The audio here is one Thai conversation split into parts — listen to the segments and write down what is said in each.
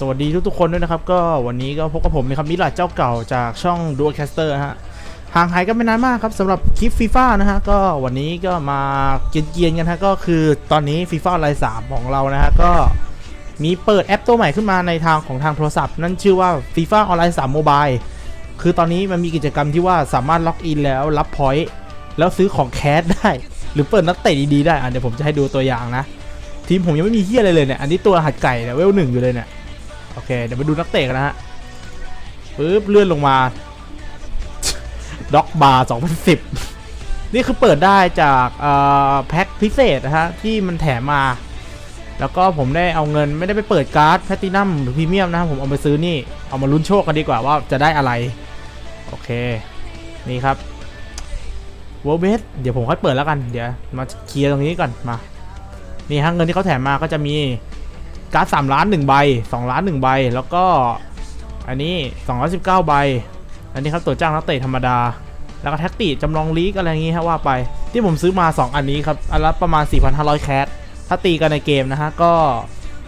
สวัสดีทุกๆคนด้วยนะครับ ก็วันนี้ก็พบกับผมนะครับมิลาเจ้าเก่าจากช่องดูแคสเตอร์ฮะห่างหายกันไม่นานมากครับสำหรับคลิปฟีฟ่านะฮะก็วันนี้ก็มาเกียนๆกันฮะก็คือตอนนี้ฟีฟ่าไลน์สามของเรานะฮะก็มีเปิดแอปตัวใหม่ขึ้นมาในทางของทางโทรศัพท์ นั่นชื่อว่า FIFA ออนไลน์3 Mobile คือตอนนี้มันมีกิจกรรมที่ว่าสามารถล็อกอินแล้วรับพอยต์แล้วซื้อของแคสได้ หรือเปิดนักเตะดีๆได้อะเดี๋ยวผมจะให้ดูตัวอย่างนะ ทีมผมยังไม่มีเฮียอะไรเลยเนี่ย อันนี้ตัวหัดไก่เนี่ยเวลหนึ่งอยู่เลยเนี่ย โอเค เดี๋ยวไปดูนักเตะกันนะฮะปึ๊บเลื่อนลงมาด็อกบาร์2010 นี่คือเปิดได้จากแพ็คพิเศษนะฮะ ที่มันแถมมา แล้วก็ผมได้เอาเงินไม่ได้ไปเปิดการ์ดแพตตินัมหรือพรีเมียมนะครับผมเอาไปซื้อนี่ เอามาลุ้นโชคกันดีกว่าว่าจะได้อะไร โอเค นี่ครับวอลเบสเดี๋ยวผมค่อยเปิดแล้วกัน เดี๋ยวมาเคลียร์ตรงนี้ก่อนมา นี่ฮะเงินที่เขาแถมมาก็จะมี การ์ด3ล้าน1ใบ2ล้าน1ใบ แล้วก็อันนี้219ใบ อันนี้ครับตัวจ้างนักเตะธรรมดา แล้วก็แท็กติจำลองลีกอะไรอย่างงี้ฮะว่าไป ที่ผมซื้อมา 2 อันนี้ครับ อันละประมาณ 4,500 แคสถ้าตีกันในเกมนะฮะ ก็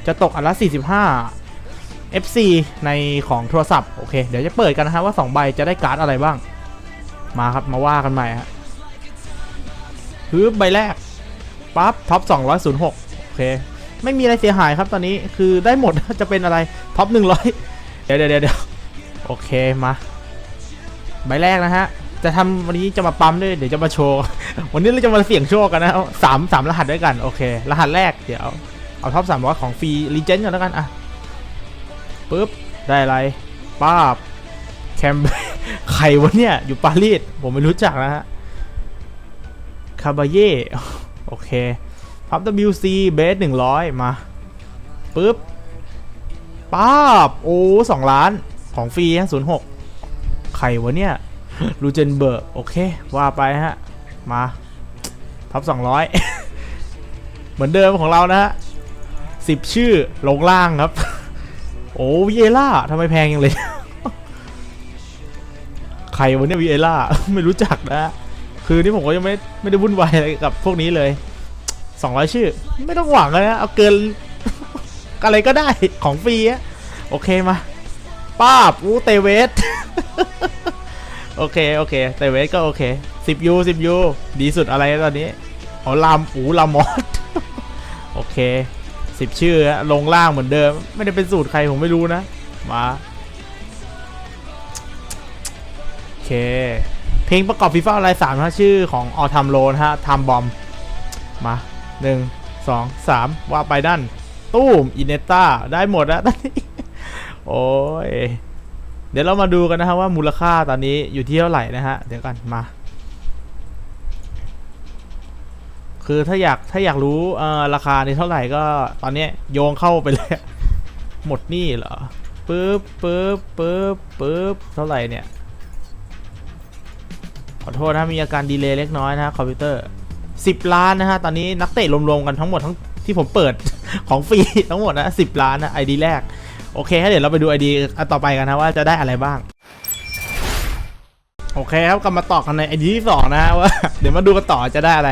จะตกอันละ 45 FC ในของโทรศัพท์ โอเค เดี๋ยวจะเปิดกันนะฮะว่า 2 ใบจะได้การ์ดอะไรบ้าง มาครับมาว่ากันใหม่ฮะฮึบใบแรกปั๊บท็อป206 โอเค ไม่มีอะไรเสียหายครับตอนนี้คือได้หมดจะเป็นอะไรท็อป100เดี๋ยวเดี๋ยวเดี๋ยวโอเคมาใบแรกนะฮะจะทำวันนี้จะมาปั๊มด้วยเดี๋ยวจะมาโชว์วันนี้เราจะมาเสี่ยงโชคกันนะสามสามรหัสด้วยกันโอเค รหัสแรกเดี๋ยวเอาท็อป300ของฟรีรีเจนก่อนแล้วกันอะปุ๊บได้อะไรป้าบแคมใครวะเนี่ยอยู่ปารีสผมไม่รู้จักนะฮะคาบาเย่โอเค พับ WC เบส100มาปุ๊บป้าบ โอ้สองล้านของฟรีฮะ06ใครวะเนี่ยรูเจนเบิร์กโอเค ว่าไปฮะ มาพับ200เหมือนเดิมของเรานะฮะสิบชื่อลงล่างครับ โอ้วิเอล่าทำไมแพงยังเลย ใครวะเนี่ยวิเอล่าไม่รู้จักนะ คือนี่ผมก็ยังไม่ไม่ได้วุ่นวายอะไรกับพวกนี้เลย 200ชื่อ ไม่ต้องหวังเลยนะเอาเกินอะไรก็ได้ของฟรีอะโอเคมาป้าบอู้เตเวสโอเคโอเคเตเวสก็โอเค10ยู10ยูดีสุดอะไรตอนนี้อ๋อลามอูลามอสโอเค10ชื่อลงล่างเหมือนเดิม ไม่ได้เป็นสูตรใครผมไม่รู้นะ มาโอเค เพลงประกอบฟีฟ่าอะไรสามนะชื่อของออทัมโลนะฮะทัมบอมมา หนึ่งสองสามว่าไปด้านตู้มอินเนต้าได้หมดแล้วตอนนี้ โอ้ย เดี๋ยวเรามาดูกันนะฮะว่ามูลค่าตอนนี้อยู่ที่เท่าไหร่นะฮะ เดี๋ยวกันมา คือถ้าอยากถ้าอยากรู้เอ่อราคานี่เท่าไหร่ก็ตอนนี้โยงเข้าไปเลย หมดหนี่เหรอปึ๊บปึ๊บปึ๊บปึ๊บเท่าไหร่เนี่ย ขอโทษนะมีอาการดีเลย์เล็กน้อยนะฮะคอมพิวเตอร์ 10 ล้านนะฮะ ตอนนี้นักเตะรวมๆกันทั้งหมดทั้งที่ผมเปิดของฟรีทั้งหมดนะ10ล้านนะไอดีแรก โอเคเดี๋ยวเราไปดูไอดีต่อไปกันนะว่าจะได้อะไรบ้าง โอเคครับกลับมาต่อกันในไอดีที่สองนะฮะว่าเดี๋ยวมาดูกันต่อจะได้อะไร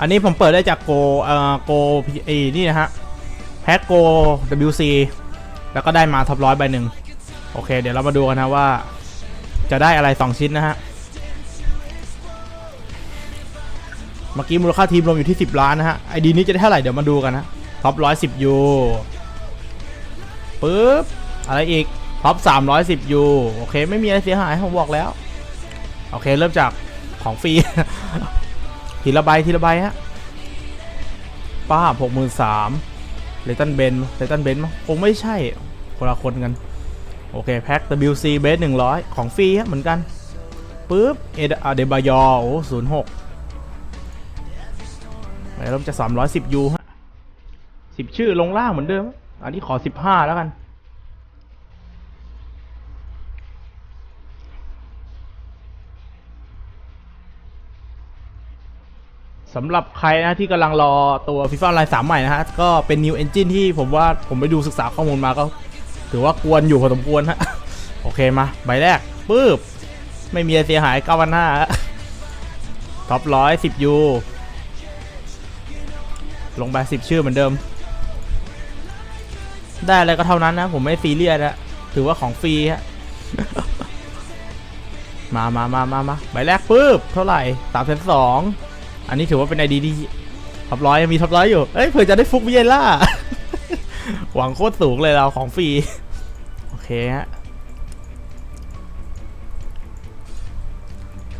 อันนี้ผมเปิดได้จากโกเอ่อโกเอนี่นะฮะแพ็กโก WC แล้วก็ได้มาท็อปร้อยใบหนึ่งโอเค เดี๋ยวเรามาดูกันนะว่า จะได้อะไร2ชิ้นนะฮะ เมื่อกี้มูลค่าทีมรวมอยู่ที่ 10 ล้านนะฮะไอดีนี้จะได้เท่าไหร่เดี๋ยวมาดูกันนะท็อป110ยูปึ๊บอะไรอีกท็อป310ยูโอเค ไม่มีอะไรเสียหายผมบอกแล้ว โอเค เริ่มจากของฟรี ทีละใบทีละใบฮะป้าหกหมื่นสามเลตันเบนเลตันเบนมั้งคงไม่ใช่คนละคนกัน โอเค แพ็ค WC เบส100ของฟรีฮะเหมือนกันปุ๊บเอเดบายอโอ้ศูนย์หก เริ่มจะ310 U ฮะ10ชื่อลงล่างเหมือนเดิม อันนี้ขอ15แล้วกัน สำหรับใครนะที่กำลังรอตัว FIFA Online 3 ใหม่นะฮะ ก็เป็น New Engine ที่ผมว่าผมไปดูศึกษาข้อมูลมาก็ ถือว่ากวนอยู่พอสมควรฮะ โอเคมา ใบแรกปึ๊บ ไม่มีอะไรเสียหายเก้าวันห้าท็อปร้อยสิบยู ลงไปสิบชื่อเหมือนเดิม ได้อะไรก็เท่านั้นนะ ผมไม่ซีเรียสนะถือว่าของฟรีฮะมามามามามาใบแรกปุ๊บ เท่าไหร่สามแสนสองอันนี้ถือว่าเป็นไอดีที่ท็อปร้อยยังมีท็อปร้อยอยู่ เอ้ยเผื่อจะได้ฟุกวิเยล่า หวังโคตรสูงเลยเราของฟรี โอเคฮะ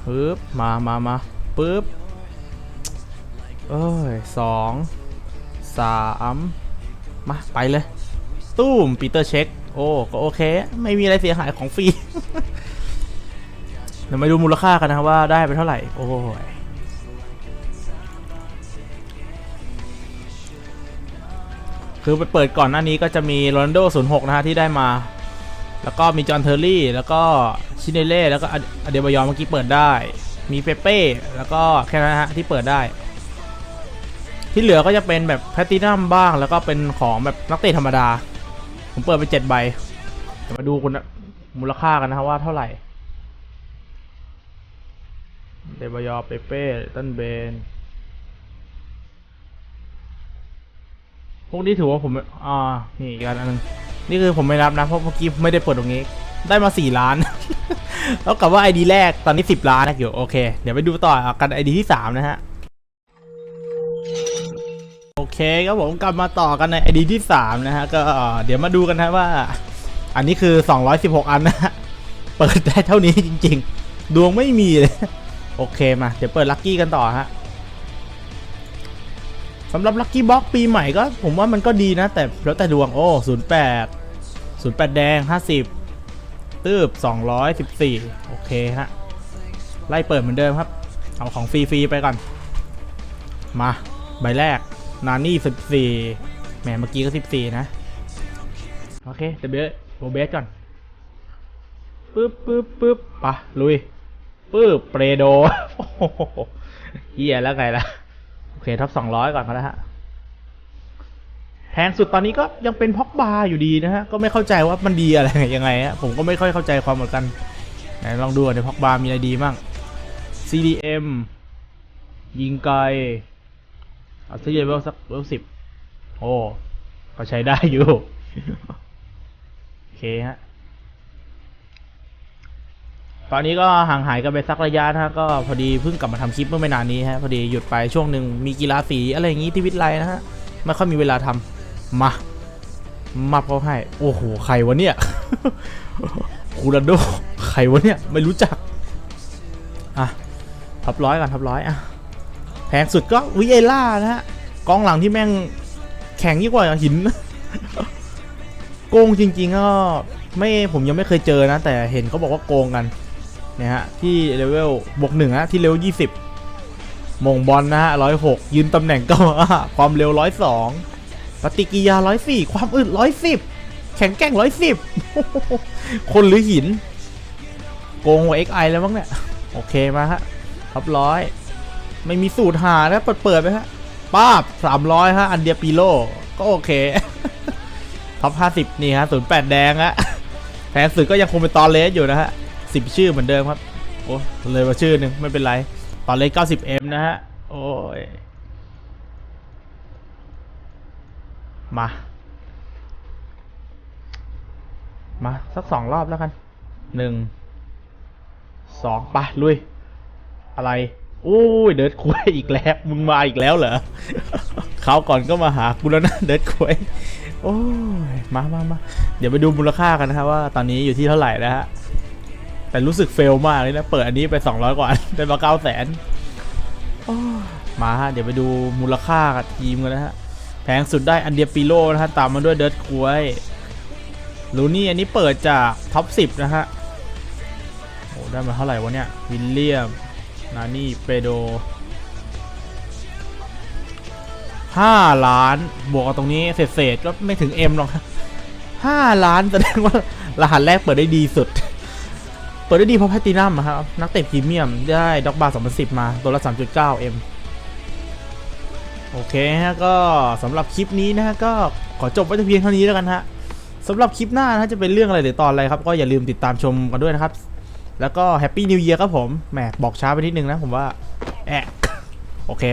ปึ๊บ มามามาปึ๊บ เอ้ยสอง สามมาไปเลย ตู้มปีเตอร์เช็ค โอ้ก็โอเค ไม่มีอะไรเสียหายของฟรี เดี๋ยวมาดูมูลค่ากันนะว่าได้ไปเท่าไหร่ โอ้ยคือไปเปิดก่อนหน้านี้ก็จะมีโรนัลโด06 นะฮะ ที่ได้มา แล้วก็มีจอห์นเทอร์รี่ แล้วก็ชิเนเล่ แล้วก็อเดบายอนเมื่อกี้เปิดได้ มีเปเป้ แล้วก็แค่นั้นฮะที่เปิดได้ ที่เหลือก็จะเป็นแบบแพตตินัมบ้าง แล้วก็เป็นของแบบนักเตะธรรมดา ผมเปิดไปเจ็ดใบเดี๋ยวมาดูคุณมูลค่ากันนะครับว่าเท่าไหร่ เดบยอเปเป้ตันเบน พวกนี้ถือว่าผม อ่า นี่อีกอันนึง นี่คือผมไม่รับนะ เพราะเมื่อกี้ไม่ได้เปิดตรงนี้ ได้มา4ล้าน แล้วกับว่า ID แรกตอนนี้10ล้านนะอยู่ โอเค เดี๋ยวไปดูต่อกัน ID ที่3นะฮะ เคครับผมกลับมาต่อกันใน ID ที่ 3 นะฮะ ก็เดี๋ยวมาดูกันนะว่า อันนี้คือ 216 อันนะฮะเปิดได้เท่านี้จริง ๆ ดวงไม่มีเลย โอเคมา เดี๋ยวเปิดลัคกี้กันต่อฮะสำหรับลัคกี้บ็อกปีใหม่ก็ผมว่ามันก็ดีนะ แต่แล้วแต่ดวงโอ้ศูนย์แปดศูนย์แปดแดงห้าสิบตืบสองร้อยสิบสี่โอเคฮะ ไล่เปิดเหมือนเดิมครับ เอาของฟรีๆไปก่อน มา ใบแรก นานี่สิบสี่แหมเมื่อกี้ก็สิบสี่นะ โอเคเดี๋ยวเบสโบเบสก่อนปึ๊บปึ๊บปึ๊บปะลุยปึ๊บเปรโดโหเฮียแล้วไงล่ะ โอเคท็อปสองร้อยก่อนก็แล้วฮะแพงสุดตอนนี้ก็ยังเป็นพ็อกบาอยู่ดีนะฮะ ก็ไม่เข้าใจว่ามันดีอะไรยังไงฮะผมก็ไม่ค่อยเข้าใจความเหมือนกันไหนลองดูในพ็อกบามีอะไรดีมั่ง CDM ยิงไกล เอาซีเวลสักเวลสิบโอ้ก็ใช้ได้อยู่ โอเคฮะ ตอนนี้ก็ห่างหายกันไปสักระยะนะฮะก็พอดีเพิ่งกลับมาทำคลิปเมื่อไม่นานนี้ฮะ พอดีหยุดไปช่วงหนึ่งมีกีฬาสีอะไรอย่างงี้ที่วิทย์ไลนะฮะ ไม่ค่อยมีเวลาทำมา มาเขาให้ โอ้โห ใครวะเนี่ยคูราโด ใครวะเนี่ย ไม่รู้จัก อะ ทับร้อยก่อนทับร้อยอะแพงสุดก็วิเอล่านะฮะกองหลังที่แม่งแข็งยิ่งกว่าหิน โกงจริง ๆ ก็ไม่ผมยังไม่เคยเจอนะ แต่เห็นเขาบอกว่าโกงกันเนี่ยฮะที่เลเวลบวกหนึ่งฮะที่เลเวลยี่สิบมงบอลนะฮะร้อยหกยืนตำแหน่งก็ความเร็วร้อยสองปฏิกิยาร้อยสี่ความอึดร้อยสิบแข็งแกร่งร้อยสิบคนหรือหิน โกงหัว XI แล้วมั้งเนี่ย โอเคมาฮะท็อปร้อย ไม่มีสูตรหานะเปิดเปิดไปฮะป้าบสามร้อยฮะ อันเดียปีโลก็โอเคท็อปห้าสิบนี่ฮะศูนย์แปดแดงฮะแพงสุดก็ยังคงเป็นตอนเลสอยู่นะฮะสิบชื่อเหมือนเดิมครับ โอ้เลยมาชื่อหนึ่งไม่เป็นไรตอนเลข 90M นะฮะ โอ้ย มา มา สักสองรอบแล้วกันหนึ่งสองไปะลุย อะไร โอ้ยเดิร์ดคุยอีกแล้ว มึงมาอีกแล้วเหรอเขาก่อนก็มาหากูแล้วนะเดิร์ดคุยโอ้ยมามามาเดี๋ยวไปดูมูลค่ากันนะครับว่าตอนนี้อยู่ที่เท่าไหร่นะฮะ แต่รู้สึกเฟลมากเลยนะ เปิดอันนี้ไป 200 กว่าได้มา9 0 0 0 0นมาฮะ เดี๋ยวไปดูมูลค่ากับทีมกันนะฮะ แพงสุดได้อันเดียปิโลนะฮะ ตามมาด้วยเดิร์ดคุยลูนี่อันนี้เปิดจากท็อป10 นะฮะโอ้ได้มาเท่าไหร่วะเนี่ย วิลเลียม นานี่เปโด5ล้านบวกกับตรงนี้เศษๆก็ไม่ถึง M หรอกห้าล้านแสดงว่ารหัสแรกเปิดได้ดีสุด เปิดได้ดีเพราะแพตตินัมอะครับ นักเตะพรีเมียมได้ด็อกบาร์2010 มาตัวละ 3.9 M โอเคฮะก็สำหรับคลิปนี้นะฮะก็ขอจบไว้แต่เพียงเท่านี้แล้วกันฮะสำหรับคลิปหน้านะจะเป็นเรื่องอะไรหรือตอนอะไรครับ ก็อย่าลืมติดตามชมกันด้วยนะครับ แล้วก็แฮปปี้นิวเยียร์ครับผมแหมบอกช้าไปนิดนึงนะผมว่าแอะโอเค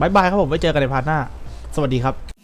บายบายครับผมไว้เจอกันในพาร์ทหน้า สวัสดีครับ